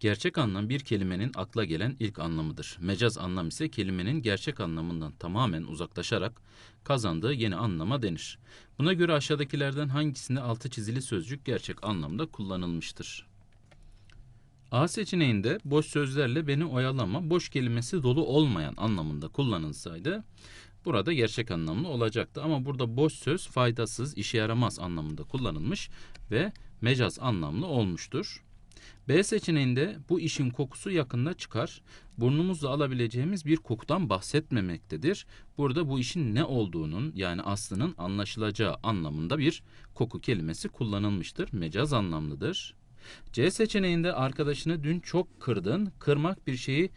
Gerçek anlam bir kelimenin akla gelen ilk anlamıdır. Mecaz anlam ise kelimenin gerçek anlamından tamamen uzaklaşarak kazandığı yeni anlama denir. Buna göre aşağıdakilerden hangisinde altı çizili sözcük gerçek anlamda kullanılmıştır? A seçeneğinde boş sözlerle beni oyalama, boş kelimesi dolu olmayan anlamında kullanılsaydı burada gerçek anlamlı olacaktı. Ama burada boş söz faydasız, işe yaramaz anlamında kullanılmış ve mecaz anlamlı olmuştur. B seçeneğinde bu işin kokusu yakında çıkar. Burnumuzla alabileceğimiz bir kokudan bahsetmemektedir. Burada bu işin ne olduğunun yani aslının anlaşılacağı anlamında bir koku kelimesi kullanılmıştır. Mecaz anlamlıdır. C seçeneğinde arkadaşını dün çok kırdın. Kırmak bir şeyi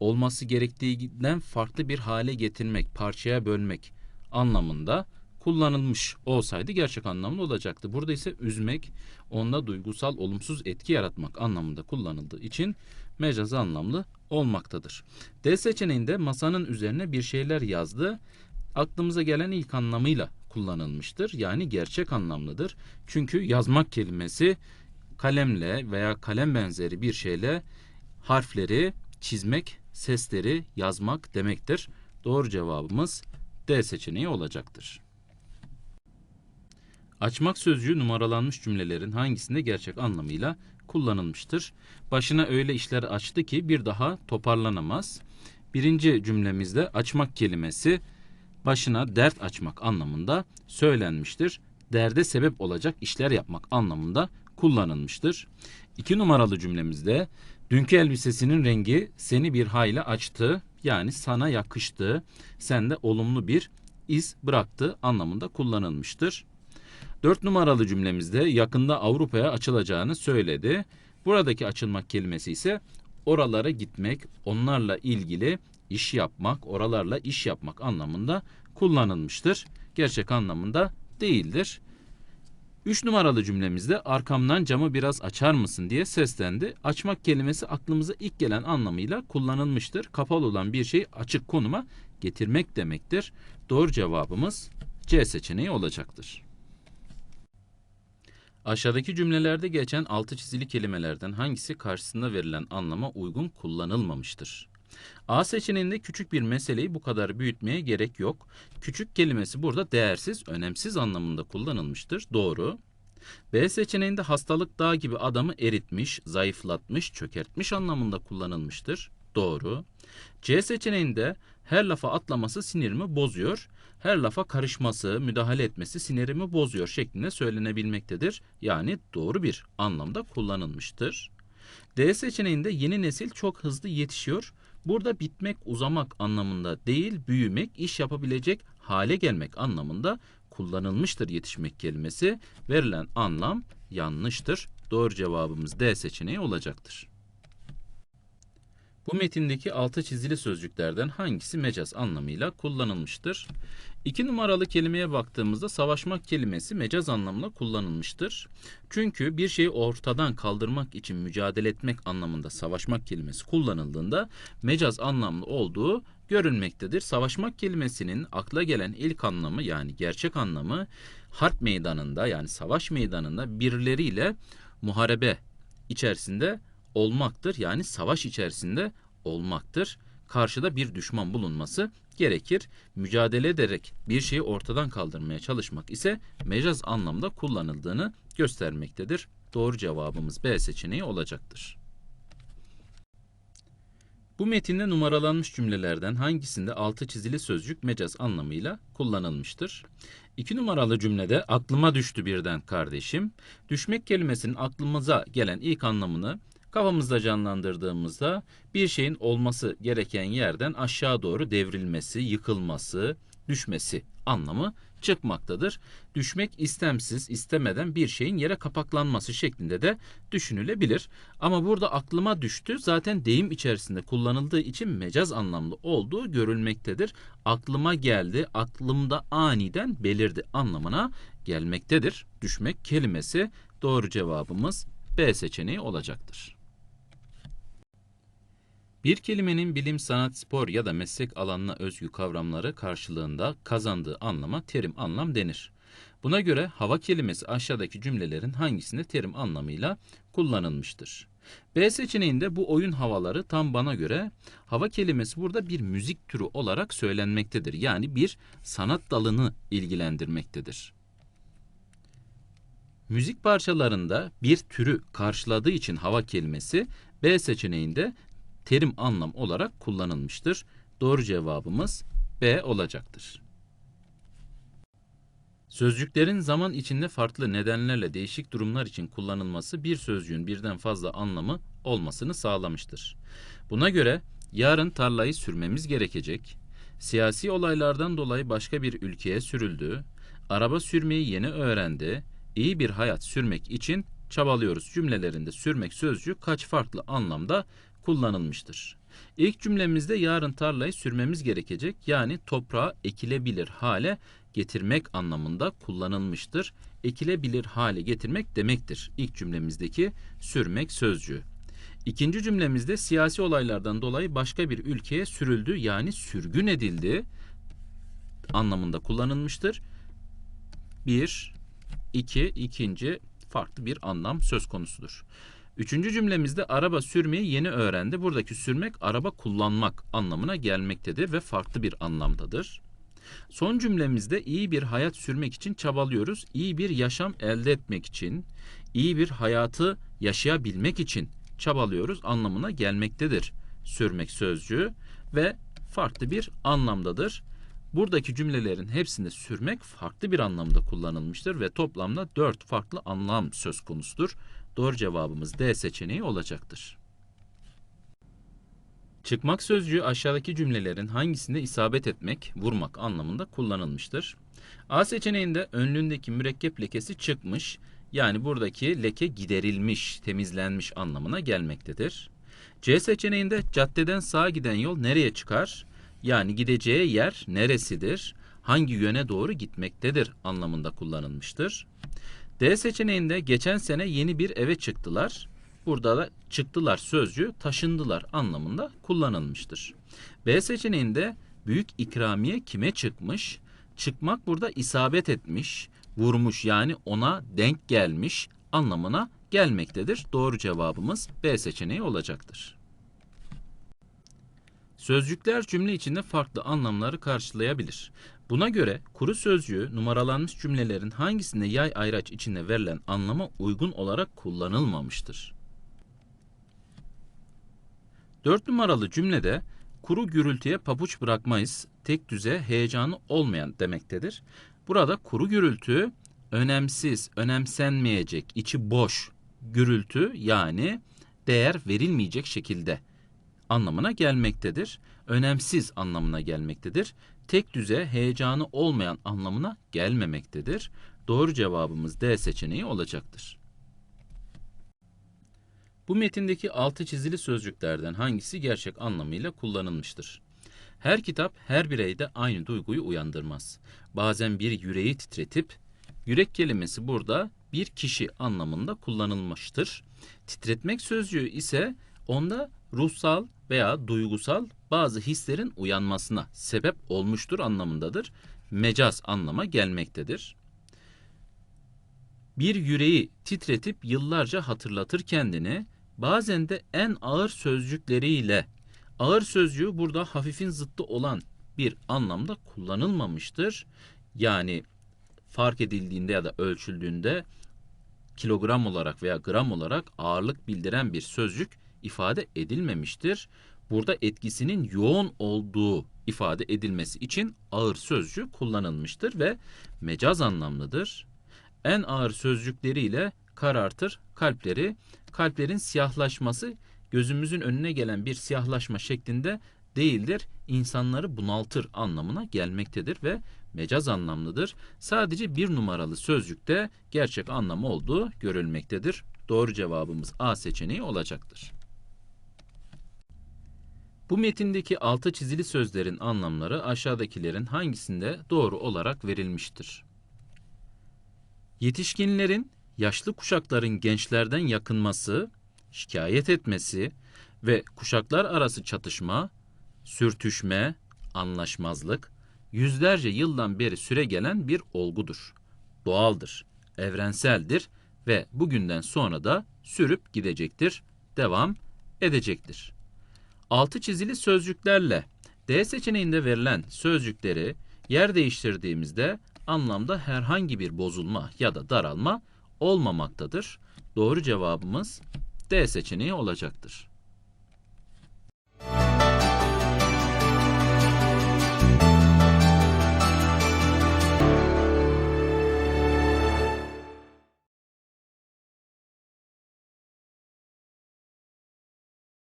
olması gerektiğinden farklı bir hale getirmek, parçaya bölmek anlamında kullanılmış olsaydı gerçek anlamlı olacaktı. Burada ise üzmek, onda duygusal olumsuz etki yaratmak anlamında kullanıldığı için mecaz anlamlı olmaktadır. D seçeneğinde masanın üzerine bir şeyler yazdı. Aklımıza gelen ilk anlamıyla kullanılmıştır. Yani gerçek anlamlıdır. Çünkü yazmak kelimesi kalemle veya kalem benzeri bir şeyle harfleri çizmek, sesleri yazmak demektir. Doğru cevabımız D seçeneği olacaktır. Açmak sözcüğü numaralanmış cümlelerin hangisinde gerçek anlamıyla kullanılmıştır? Başına öyle işler açtı ki bir daha toparlanamaz. Birinci cümlemizde açmak kelimesi başına dert açmak anlamında söylenmiştir. Derde sebep olacak işler yapmak anlamında kullanılmıştır. İki numaralı cümlemizde dünkü elbisesinin rengi seni bir hayli açtı yani sana yakıştı, sende olumlu bir iz bıraktı anlamında kullanılmıştır. Dört numaralı cümlemizde yakında Avrupa'ya açılacağını söyledi. Buradaki açılmak kelimesi ise oralara gitmek, onlarla ilgili iş yapmak, oralarla iş yapmak anlamında kullanılmıştır. Gerçek anlamında değildir. 3 numaralı cümlemizde arkamdan camı biraz açar mısın diye seslendi. Açmak kelimesi aklımıza ilk gelen anlamıyla kullanılmıştır. Kapalı olan bir şeyi açık konuma getirmek demektir. Doğru cevabımız C seçeneği olacaktır. Aşağıdaki cümlelerde geçen altı çizili kelimelerden hangisi karşısında verilen anlama uygun kullanılmamıştır? A seçeneğinde küçük bir meseleyi bu kadar büyütmeye gerek yok. Küçük kelimesi burada değersiz, önemsiz anlamında kullanılmıştır. Doğru. B seçeneğinde hastalık dağ gibi adamı eritmiş, zayıflatmış, çökertmiş anlamında kullanılmıştır. Doğru. C seçeneğinde her lafa atlaması sinirimi bozuyor. Her lafa karışması, müdahale etmesi sinirimi bozuyor şeklinde söylenebilmektedir. Yani doğru bir anlamda kullanılmıştır. D seçeneğinde yeni nesil çok hızlı yetişiyor. Burada bitmek, uzamak anlamında değil, büyümek, iş yapabilecek hale gelmek anlamında kullanılmıştır yetişmek kelimesi. Verilen anlam yanlıştır. Doğru cevabımız D seçeneği olacaktır. Bu metindeki altı çizili sözcüklerden hangisi mecaz anlamıyla kullanılmıştır? İki numaralı kelimeye baktığımızda savaşmak kelimesi mecaz anlamıyla kullanılmıştır. Çünkü bir şeyi ortadan kaldırmak için mücadele etmek anlamında savaşmak kelimesi kullanıldığında mecaz anlamlı olduğu görülmektedir. Savaşmak kelimesinin akla gelen ilk anlamı yani gerçek anlamı harp meydanında yani savaş meydanında birileriyle muharebe içerisinde olmaktır. Yani savaş içerisinde olmaktır. Karşıda bir düşman bulunması gerekir. Mücadele ederek bir şeyi ortadan kaldırmaya çalışmak ise mecaz anlamda kullanıldığını göstermektedir. Doğru cevabımız B seçeneği olacaktır. Bu metinde numaralanmış cümlelerden hangisinde altı çizili sözcük mecaz anlamıyla kullanılmıştır? İki numaralı cümlede aklıma düştü birden kardeşim. Düşmek kelimesinin aklımıza gelen ilk anlamını Kafamızda canlandırdığımızda bir şeyin olması gereken yerden aşağı doğru devrilmesi, yıkılması, düşmesi anlamı çıkmaktadır. Düşmek istemsiz, istemeden bir şeyin yere kapaklanması şeklinde de düşünülebilir. Ama burada aklıma düştü zaten deyim içerisinde kullanıldığı için mecaz anlamlı olduğu görülmektedir. Aklıma geldi, aklımda aniden belirdi anlamına gelmektedir. Düşmek kelimesi doğru cevabımız B seçeneği olacaktır. Bir kelimenin bilim, sanat, spor ya da meslek alanına özgü kavramları karşılığında kazandığı anlama terim anlam denir. Buna göre hava kelimesi aşağıdaki cümlelerin hangisinde terim anlamıyla kullanılmıştır? B seçeneğinde bu oyun havaları tam bana göre hava kelimesi burada bir müzik türü olarak söylenmektedir. Yani bir sanat dalını ilgilendirmektedir. Müzik parçalarında bir türü karşıladığı için hava kelimesi B seçeneğinde terim anlam olarak kullanılmıştır. Doğru cevabımız B olacaktır. Sözcüklerin zaman içinde farklı nedenlerle değişik durumlar için kullanılması bir sözcüğün birden fazla anlamı olmasını sağlamıştır. Buna göre yarın tarlayı sürmemiz gerekecek, siyasi olaylardan dolayı başka bir ülkeye sürüldü, araba sürmeyi yeni öğrendi, iyi bir hayat sürmek için çabalıyoruz cümlelerinde sürmek sözcüğü kaç farklı anlamda kullanılmıştır. İlk cümlemizde yarın tarlayı sürmemiz gerekecek yani toprağa ekilebilir hale getirmek anlamında kullanılmıştır. Ekilebilir hale getirmek demektir. İlk cümlemizdeki sürmek sözcüğü. İkinci cümlemizde siyasi olaylardan dolayı başka bir ülkeye sürüldü yani sürgün edildi anlamında kullanılmıştır. Bir, iki, ikinci farklı bir anlam söz konusudur. Üçüncü cümlemizde araba sürmeyi yeni öğrendi. Buradaki sürmek araba kullanmak anlamına gelmektedir ve farklı bir anlamdadır. Son cümlemizde iyi bir hayat sürmek için çabalıyoruz. İyi bir yaşam elde etmek için, iyi bir hayatı yaşayabilmek için çabalıyoruz anlamına gelmektedir. Sürmek sözcüğü ve farklı bir anlamdadır. Buradaki cümlelerin hepsinde sürmek farklı bir anlamda kullanılmıştır ve toplamda dört farklı anlam söz konusudur. Doğru cevabımız D seçeneği olacaktır. Çıkmak sözcüğü aşağıdaki cümlelerin hangisinde isabet etmek, vurmak anlamında kullanılmıştır? A seçeneğinde önlüğündeki mürekkep lekesi çıkmış, yani buradaki leke giderilmiş, temizlenmiş anlamına gelmektedir. C seçeneğinde caddeden sağa giden yol nereye çıkar? Yani gideceği yer neresidir? Hangi yöne doğru gitmektedir anlamında kullanılmıştır. D seçeneğinde geçen sene yeni bir eve çıktılar. Burada da çıktılar sözcüğü taşındılar anlamında kullanılmıştır. B seçeneğinde büyük ikramiye kime çıkmış? Çıkmak burada isabet etmiş, vurmuş yani ona denk gelmiş anlamına gelmektedir. Doğru cevabımız B seçeneği olacaktır. Sözcükler cümle içinde farklı anlamları karşılayabilir. Buna göre kuru sözcüğü numaralanmış cümlelerin hangisinde yay ayraç içinde verilen anlama uygun olarak kullanılmamıştır? 4 numaralı cümlede kuru gürültüye pabuç bırakmayız, tek düze heyecanı olmayan demektedir. Burada kuru gürültü önemsiz, önemsenmeyecek, içi boş gürültü yani değer verilmeyecek şekilde anlamına gelmektedir. Önemsiz anlamına gelmektedir. Tek düze heyecanı olmayan anlamına gelmemektedir. Doğru cevabımız D seçeneği olacaktır. Bu metindeki altı çizili sözcüklerden hangisi gerçek anlamıyla kullanılmıştır? Her kitap her bireyde aynı duyguyu uyandırmaz. Bazen bir yüreği titretip, yürek kelimesi burada bir kişi anlamında kullanılmıştır. Titretmek sözcüğü ise onda ruhsal veya duygusal bazı hislerin uyanmasına sebep olmuştur anlamındadır. Mecaz anlama gelmektedir. Bir yüreği titretip yıllarca hatırlatır kendini, bazen de en ağır sözcükleriyle, ağır sözcüğü burada hafifin zıttı olan bir anlamda kullanılmamıştır. Yani fark edildiğinde ya da ölçüldüğünde kilogram olarak veya gram olarak ağırlık bildiren bir sözcük ifade edilmemiştir. Burada etkisinin yoğun olduğu ifade edilmesi için ağır sözcük kullanılmıştır ve mecaz anlamlıdır. En ağır sözcükleriyle karartır kalpleri. Kalplerin siyahlaşması gözümüzün önüne gelen bir siyahlaşma şeklinde değildir. İnsanları bunaltır anlamına gelmektedir ve mecaz anlamlıdır. Sadece bir numaralı sözcükte gerçek anlamı olduğu görülmektedir. Doğru cevabımız A seçeneği olacaktır. Bu metindeki altı çizili sözlerin anlamları aşağıdakilerin hangisinde doğru olarak verilmiştir? Yetişkinlerin yaşlı kuşakların gençlerden yakınması, şikayet etmesi ve kuşaklar arası çatışma, sürtüşme, anlaşmazlık yüzlerce yıldan beri süre gelen bir olgudur. doğaldır, evrenseldir ve bugünden sonra da sürüp gidecektir, devam edecektir. Altı çizili sözcüklerle D seçeneğinde verilen sözcükleri yer değiştirdiğimizde anlamda herhangi bir bozulma ya da daralma olmamaktadır. Doğru cevabımız D seçeneği olacaktır.